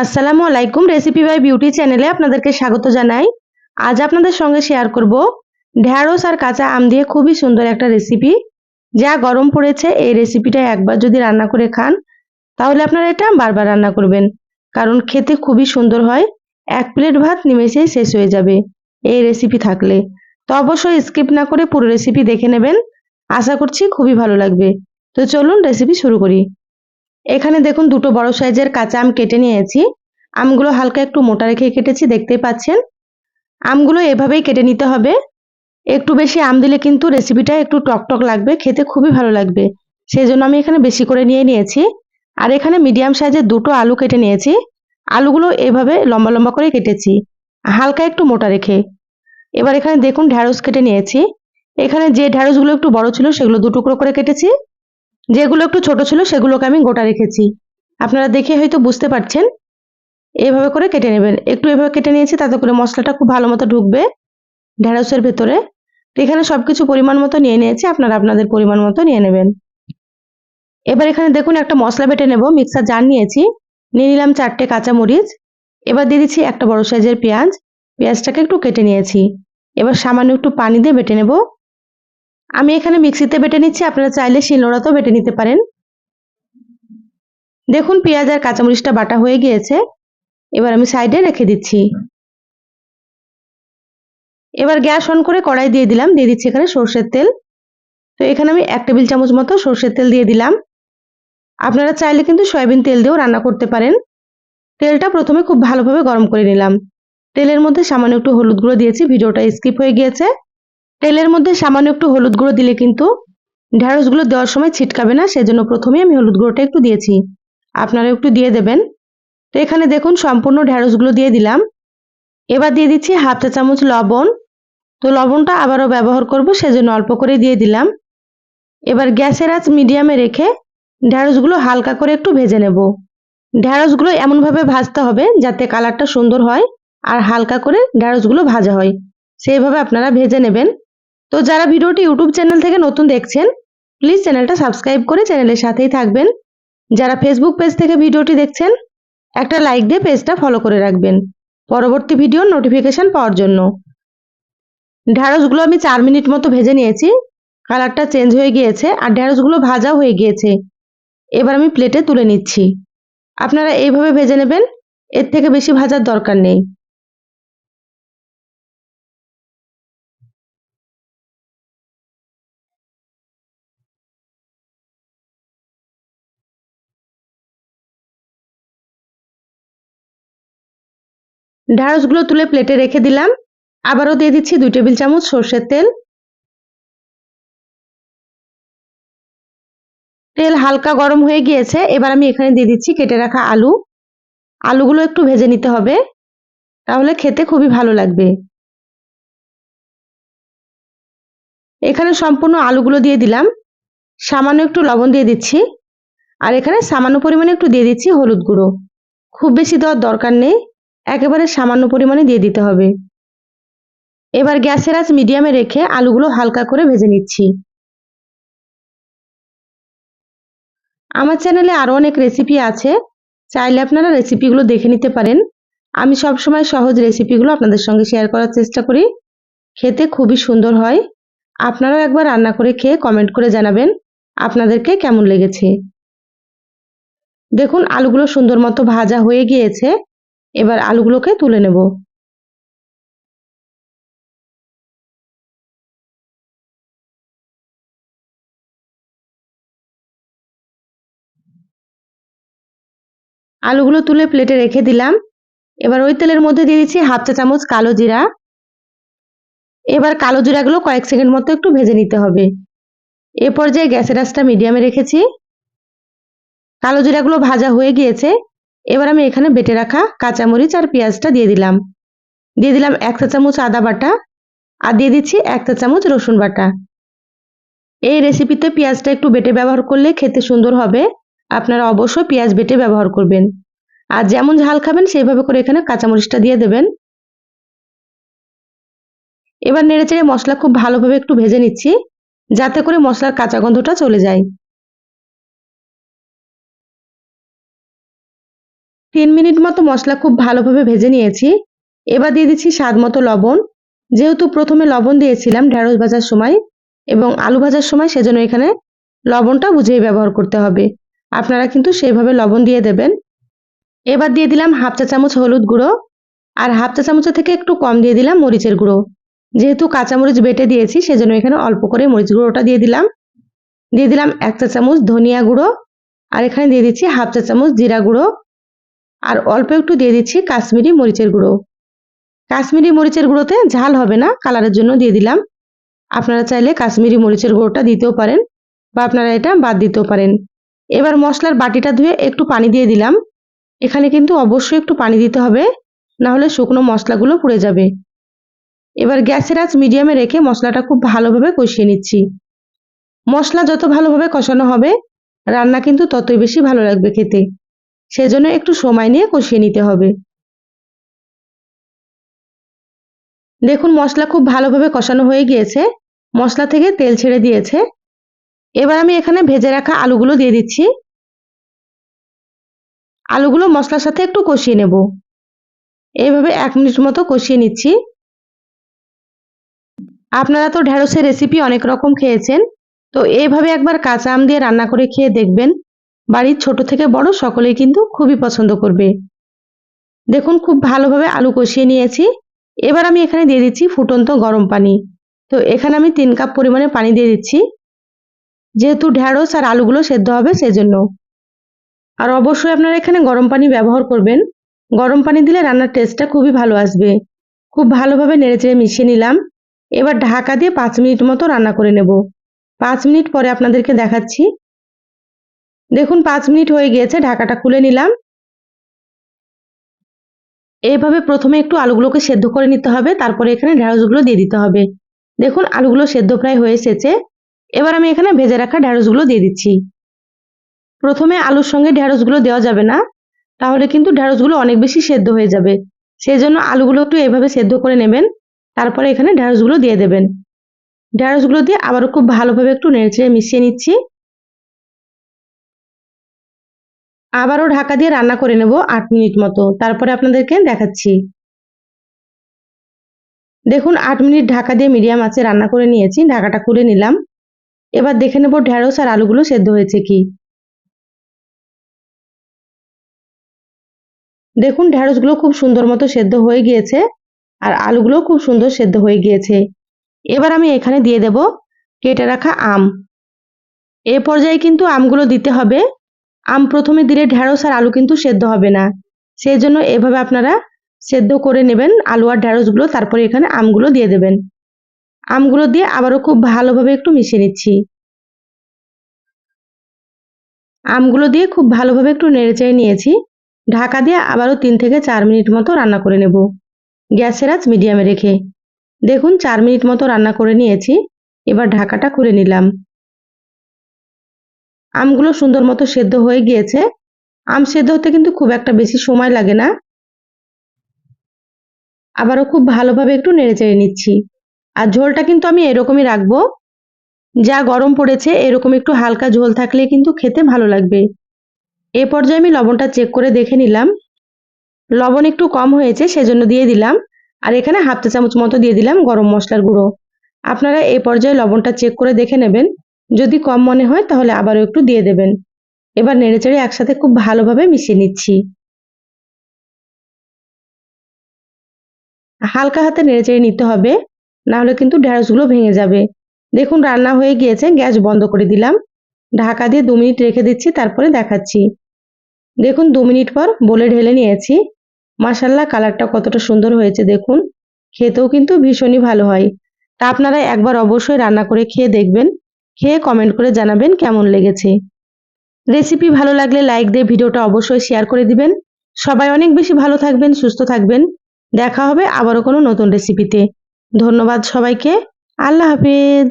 আসসালামু আলাইকুম recipe by beauty চ্যানেলে আপনাদেরকে স্বাগত জানাই। আজ আপনাদের সঙ্গে শেয়ার করব ঢ্যাঁড়স আর কাঁচা আম দিয়ে খুবই সুন্দর একটা রেসিপি যা গরম পড়েছে, এই রেসিপিটা একবার যদি রান্না করে খান, তাহলে আপনারা এটা বারবার রান্না করবেন। কারণ খেতে খুবই সুন্দর হয়, এক প্লেট ভাত নিমেষেই শেষ হয়ে যাবে এই রেসিপি থাকলে। তো অবশ্যই স্কিপ না করে পুরো রেসিপি দেখে নেবেন। আশা করছি খুবই ভালো লাগবে। তো চলুন রেসিপি শুরু করি। এখানে দেখুন দুটো বড় সাইজের কাঁচা আম কেটে নিয়েছি। আমগুলো হালকা একটু মোটা রেখে কেটেছি, দেখতেই পাচ্ছেন। আমগুলো এভাবেই কেটে নিতে হবে। একটু বেশি আম দিলে কিন্তু রেসিপিটা একটু টক টক লাগবে, খেতে খুবই ভালো লাগবে। সেই জন্য আমি এখানে বেশি করে নিয়ে নিয়েছি। আর এখানে মিডিয়াম সাইজের দুটো আলু কেটে নিয়েছি। আলুগুলো এভাবে লম্বা লম্বা করে কেটেছি, হালকা একটু মোটা রেখে। এবার এখানে দেখুন ঢ্যাঁড়স কেটে নিয়েছি। এখানে যে ঢ্যাঁড়সগুলো একটু বড় ছিল সেগুলো দু টুকরো করে কেটেছি। যেগুলো একটু ছোট ছিল সেগুলোকে আমি গোটা রেখেছি। আপনারা দেখে হয়তো বুঝতে পারছেন। এভাবে করে কেটে নেবেন। একটু এভাবে কেটে নিয়েছি, তাতে করে মশলাটা খুব ভালো মতো ঢুকবে ঢেঁড়সের ভেতরে। এখানে সব কিছু পরিমাণ মতো নিয়ে নিয়েছি, আপনারা আপনাদের পরিমাণ মতো নিয়ে নেবেন। এবার এখানে দেখুন একটা মশলা বেটে নেব, মিক্সার জার নিয়েছি। নিয়ে নিলাম চারটে কাঁচামরিচ। এবার দিয়ে দিচ্ছি একটা বড় সাইজের পেঁয়াজ। পেঁয়াজটাকে একটু কেটে নিয়েছি। এবার সামান্য একটু পানি দিয়ে বেটে নেব। আমি এখানে মিক্সিতে বেটে নিচ্ছি, আপনারা চাইলে শিলনোড়াতেও বেটে নিতে পারেন। দেখুন, পেঁয়াজ আর কাঁচামরিচটা বাটা হয়ে গিয়েছে। এবার আমি সাইডে রেখে দিচ্ছি। এবার গ্যাস অন করে কড়াই দিয়ে দিলাম, দিয়ে দিচ্ছি এখানে সর্ষের তেল। তো এখানে আমি এক টেবিল চামচ মতো সর্ষের তেল দিয়ে দিলাম। আপনারা চাইলে কিন্তু সয়াবিন তেল দিয়েও রান্না করতে পারেন। তেলটা প্রথমে খুব ভালোভাবে গরম করে নিলাম। তেলের মধ্যে সামান্য একটু হলুদ গুঁড়ো দিয়েছি, ভিডিওটা স্কিপ হয়ে গিয়েছে। তেলের মধ্যে সামান্য একটু হলুদ গুঁড়ো দিলে কিন্তু ঢ্যাঁড়সগুলো দেওয়ার সময় ছিটকাবে না, সেজন্য প্রথমেই আমি হলুদ গুঁড়োটা একটু দিয়েছি। আপনারা একটু দিয়ে দেবেন। তো এখানে দেখুন, সম্পূর্ণ ঢ্যাঁড়সগুলো দিয়ে দিলাম। এবার দিয়ে দিচ্ছি হাফ চা চামচ লবণ। তো লবণটা আবারও ব্যবহার করব, সেজন্য অল্প করে দিয়ে দিলাম। এবার গ্যাসের আঁচ মিডিয়ামে রেখে ঢ্যাঁড়সগুলো হালকা করে একটু ভেজে নেব। ঢ্যাঁড়সগুলো এমনভাবে ভাজতে হবে যাতে কালারটা সুন্দর হয় আর হালকা করে ঢ্যাঁড়সগুলো ভাজা হয়। সেইভাবে আপনারা ভেজে নেবেন। তো যারা ভিডিওটি ইউটিউব চ্যানেল থেকে নতুন দেখছেন প্লিজ চ্যানেলটা সাবস্ক্রাইব করে চ্যানেলের সাথেই থাকবেন। যারা ফেসবুক পেজ থেকে ভিডিওটি দেখছেন, একটা লাইক দিয়ে পেজটা ফলো করে রাখবেন। পরবর্তী ভিডিওর নোটিফিকেশান পাওয়ার জন্য। ঢ্যাঁড়সগুলো আমি চার মিনিট মতো ভেজে নিয়েছি। কালারটা চেঞ্জ হয়ে গিয়েছে আর ঢ্যাঁড়সগুলো ভাজাও হয়ে গিয়েছে। এবার আমি প্লেটে তুলে নিচ্ছি। আপনারা এইভাবে ভেজে নেবেন, এর থেকে বেশি ভাজার দরকার নেই। ঢ্যাঁড়সগুলো তুলে প্লেটে রেখে দিলাম। আবারও দিয়ে দিচ্ছি দুই টেবিল চামচ সর্ষের তেল। তেল হালকা গরম হয়ে গিয়েছে, এবার আমি এখানে দিয়ে দিচ্ছি কেটে রাখা আলু। আলুগুলো একটু ভেজে নিতে হবে, তাহলে খেতে খুবই ভালো লাগবে। এখানে সম্পূর্ণ আলুগুলো দিয়ে দিলাম। সামান্য একটু লবণ দিয়ে দিচ্ছি। আর এখানে সামান্য পরিমাণে একটু দিয়ে দিচ্ছি হলুদ গুঁড়ো। খুব বেশি দেওয়ার দরকার নেই। একেবারে সামান্য পরিমাণে দিয়ে দিতে হবে। এবার গ্যাসের আঁচ মিডিয়ামে রেখে আলুগুলো হালকা করে ভেজে নিচ্ছি। আমার চ্যানেলে আরও অনেক রেসিপি আছে। চাইলে আপনারা রেসিপিগুলো দেখে নিতে পারেন। আমি সবসময় সহজ রেসিপিগুলো আপনাদের সঙ্গে শেয়ার করার চেষ্টা করি। খেতে খুবই সুন্দর হয়। আপনারাও একবার রান্না করে খেয়ে কমেন্ট করে জানাবেন আপনাদেরকে কেমন লেগেছে। দেখুন, আলুগুলো সুন্দর মতো ভাজা হয়ে গিয়েছে। এবার আলুগুলোকে তুলে নেব। আলুগুলো তুলে প্লেটে রেখে দিলাম। এবার ওই তেলের মধ্যে দিয়ে দিচ্ছি হাফ চা চামচ কালো জিরা। এবার কালো জিরাগুলো কয়েক সেকেন্ড মতো একটু ভেজে নিতে হবে। এ পর্যায়ে গ্যাসের আঁচটা মিডিয়ামে রেখেছি। কালো জিরাগুলো ভাজা হয়ে গিয়েছে। এবার আমি এখানে বেটে রাখা কাঁচামরিচ আর পেঁয়াজটা দিয়ে দিলাম। দিয়ে দিলাম এক চা চামচ আদা বাটা আর দিয়ে দিচ্ছি এক চা চামচ রসুন বাটা। এই রেসিপিতে পেঁয়াজটা একটু বেটে ব্যবহার করলে খেতে সুন্দর হবে। আপনারা অবশ্যই পেঁয়াজ বেটে ব্যবহার করবেন। আর যেমন ঝাল খাবেন সেইভাবে করে এখানে কাঁচামরিচটা দিয়ে দেবেন। এবার নেড়েচেড়ে মশলা খুব ভালোভাবে একটু ভেজে নিচ্ছি, যাতে করে মশলার কাঁচা গন্ধটা চলে যায়। তিন মিনিট মতো মশলা খুব ভালোভাবে ভেজে নিয়েছি। এবার দিয়ে দিচ্ছি স্বাদ মতো লবণ। যেহেতু প্রথমে লবণ দিয়েছিলাম ঢ্যাঁড়স ভাজার সময় এবং আলু ভাজার সময়, সেজন্য এখানে লবণটা বুঝেই ব্যবহার করতে হবে। আপনারা কিন্তু সেইভাবে লবণ দিয়ে দেবেন। এবার দিয়ে দিলাম হাফ চা চামচ হলুদ গুঁড়ো আর হাফ চা চামচের থেকে একটু কম দিয়ে দিলাম মরিচের গুঁড়ো। যেহেতু কাঁচামরিচ বেটে দিয়েছি, সেজন্য এখানে অল্প করে মরিচ গুঁড়োটা দিয়ে দিলাম। দিয়ে দিলাম এক চা চামচ ধনিয়া গুঁড়ো আর এখানে দিয়ে দিচ্ছি হাফ চা চামচ জিরা গুঁড়ো। আর অল্প একটু দিয়ে দিচ্ছি কাশ্মীরি মরিচের গুঁড়ো। কাশ্মীরি মরিচের গুঁড়োতে ঝাল হবে না, কালারের জন্য দিয়ে দিলাম। আপনারা চাইলে কাশ্মীরি মরিচের গুঁড়োটা দিতেও পারেন বা আপনারা এটা বাদ দিতেও পারেন। এবার মশলার বাটিটা ধুয়ে একটু পানি দিয়ে দিলাম। এখানে কিন্তু অবশ্যই একটু পানি দিতে হবে না হলে শুকনো মশলাগুলো পুড়ে যাবে। এবার গ্যাসের আঁচ মিডিয়ামে রেখে মশলাটা খুব ভালোভাবে কষিয়ে নিচ্ছি। মশলা যত ভালোভাবে কষানো হবে, রান্না কিন্তু ততই বেশি ভালো লাগবে খেতে। সেজন্য একটু সময় নিয়ে কষিয়ে নিতে হবে। দেখুন, মশলা খুব ভালোভাবে কষানো হয়ে গিয়েছে। মশলা থেকে তেল ছেড়ে দিয়েছে। এবার আমি এখানে ভেজে রাখা আলুগুলো দিয়ে দিচ্ছি। আলুগুলো মশলার সাথে একটু কষিয়ে নেব। এইভাবে এক মিনিট মতো কষিয়ে নিচ্ছি। আপনারা তো ঢ্যাঁড়সের রেসিপি অনেক রকম খেয়েছেন। তো এইভাবে একবার কাঁচা আম দিয়ে রান্না করে খেয়ে দেখবেন। বাড়ির ছোট থেকে বড় সকলেই কিন্তু খুবই পছন্দ করবে। দেখুন, খুব ভালোভাবে আলু কষিয়ে নিয়েছি। এবার আমি এখানে দিয়ে দিচ্ছি ফুটন্ত গরম পানি। তো এখানে আমি তিন কাপ পরিমাণে পানি দিয়ে দিচ্ছি। যেহেতু ঢ্যাঁড়স আর আলুগুলো সেদ্ধ হবে সেজন্য। আর অবশ্যই আপনারা এখানে গরম পানি ব্যবহার করবেন। গরম পানি দিলে রান্নার টেস্টটা খুবই ভালো আসবে। খুব ভালোভাবে নেড়েচেড়ে মিশিয়ে নিলাম। এবার ঢাকা দিয়ে পাঁচ মিনিট মতো রান্না করে নেব। পাঁচ মিনিট পরে আপনাদেরকে দেখাচ্ছি। দেখুন, পাঁচ মিনিট হয়ে গিয়েছে, ঢাকাটা খুলে নিলাম। এইভাবে প্রথমে একটু আলুগুলোকে সেদ্ধ করে নিতে হবে, তারপরে এখানে ঢ্যাঁড়সগুলো দিয়ে দিতে হবে। দেখুন, আলুগুলো সেদ্ধ প্রায় হয়ে এসেছে। এবার আমি এখানে ভেজে রাখা ঢ্যাঁড়সগুলো দিয়ে দিচ্ছি। প্রথমে আলুর সঙ্গে ঢ্যাঁড়সগুলো দেওয়া যাবে না, তাহলে কিন্তু ঢ্যাঁড়সগুলো অনেক বেশি সেদ্ধ হয়ে যাবে। সেই জন্য আলুগুলো একটু এভাবে সেদ্ধ করে নেবেন, তারপরে এখানে ঢ্যাঁড়সগুলো দিয়ে দেবেন। ঢ্যাঁড়সগুলো দিয়ে আবারও খুব ভালোভাবে একটু নেড়ে মিশিয়ে নিচ্ছি। আবারও ঢাকা দিয়ে রান্না করে নেব আট মিনিট মতো। তারপরে আপনাদেরকে দেখাচ্ছি। দেখুন, আট মিনিট ঢাকা দিয়ে মিডিয়াম আছে রান্না করে নিয়েছি, ঢাকাটা খুলে নিলাম। এবার দেখে নেব ঢেঁড়স আর আলুগুলো সেদ্ধ হয়েছে কি। দেখুন ঢ্যাঁড়সগুলো খুব সুন্দর মতো সেদ্ধ হয়ে গিয়েছে আর আলুগুলো খুব সুন্দর সেদ্ধ হয়ে গিয়েছে। এবার আমি এখানে দিয়ে দেব কেটে রাখা আম। এ পর্যায়ে কিন্তু আমগুলো দিতে হবে। আম প্রথমে দিলে ঢ্যাঁড়স আর আলু কিন্তু সেদ্ধ হবে না। সেই জন্য এভাবে আপনারা সেদ্ধ করে নেবেন আলু আর ঢ্যাঁড়সগুলো তারপরে এখানে আমগুলো দিয়ে দেবেন। আমগুলো দিয়ে আবারও খুব ভালোভাবে একটু মিশিয়ে নিচ্ছি। আমগুলো দিয়ে খুব ভালোভাবে একটু নেড়ে নিয়েছি। ঢাকা দিয়ে আবারও তিন থেকে চার মিনিট মতো রান্না করে নেব। গ্যাসের আঁচ মিডিয়ামে রেখে। দেখুন, চার মিনিট মতো রান্না করে নিয়েছি। এবার ঢাকাটা খুলে নিলাম। আমগুলো সুন্দর মতো সেদ্ধ হয়ে গিয়েছে। আম সেদ্ধ হতে কিন্তু খুব একটা বেশি সময় লাগে না। আবারও খুব ভালোভাবে একটু নেড়ে চেড়ে নিচ্ছি। আর ঝোলটা কিন্তু আমি এরকমই রাখব। যা গরম পড়েছে, এরকম একটু হালকা ঝোল থাকলে কিন্তু খেতে ভালো লাগবে। এ পর্যায়ে আমি লবণটা চেক করে দেখে নিলাম। লবণ একটু কম হয়েছে, সেজন্য দিয়ে দিলাম। আর এখানে হাফ চা চামচ মতো দিয়ে দিলাম গরম মশলার গুঁড়ো। আপনারা এ পর্যায়ে লবণটা চেক করে দেখে নেবেন। যদি কম মনে হয় তাহলে আবারও একটু দিয়ে দেবেন। এবার নেড়েচেড়ে একসাথে খুব ভালোভাবে মিশিয়ে নিচ্ছি। হালকা হাতে নেড়েচেড়ে নিতে হবে না হলে কিন্তু ঢ্যাঁড়সগুলো ভেঙে যাবে। দেখুন, রান্না হয়ে গিয়েছে, গ্যাস বন্ধ করে দিলাম। ঢাকা দিয়ে দু মিনিট রেখে দিচ্ছি, তারপরে দেখাচ্ছি। দেখুন, দু মিনিট পর বলে ঢেলে নিয়েছি। মাসাল্লাহ কালারটা কতটা সুন্দর হয়েছে, দেখুন। খেতেও কিন্তু ভীষণই ভালো হয়। তা আপনারা একবার অবশ্যই রান্না করে খেয়ে দেখবেন। খেয়ে কমেন্ট করে জানাবেন কেমন লেগেছে। রেসিপি ভালো লাগলে লাইক দিয়ে ভিডিওটা অবশ্যই শেয়ার করে দিবেন। সবাই অনেক বেশি ভালো থাকবেন, সুস্থ থাকবেন। দেখা হবে আবারও কোনো নতুন রেসিপিতে ধন্যবাদ সবাইকে। আল্লাহ হাফিজ।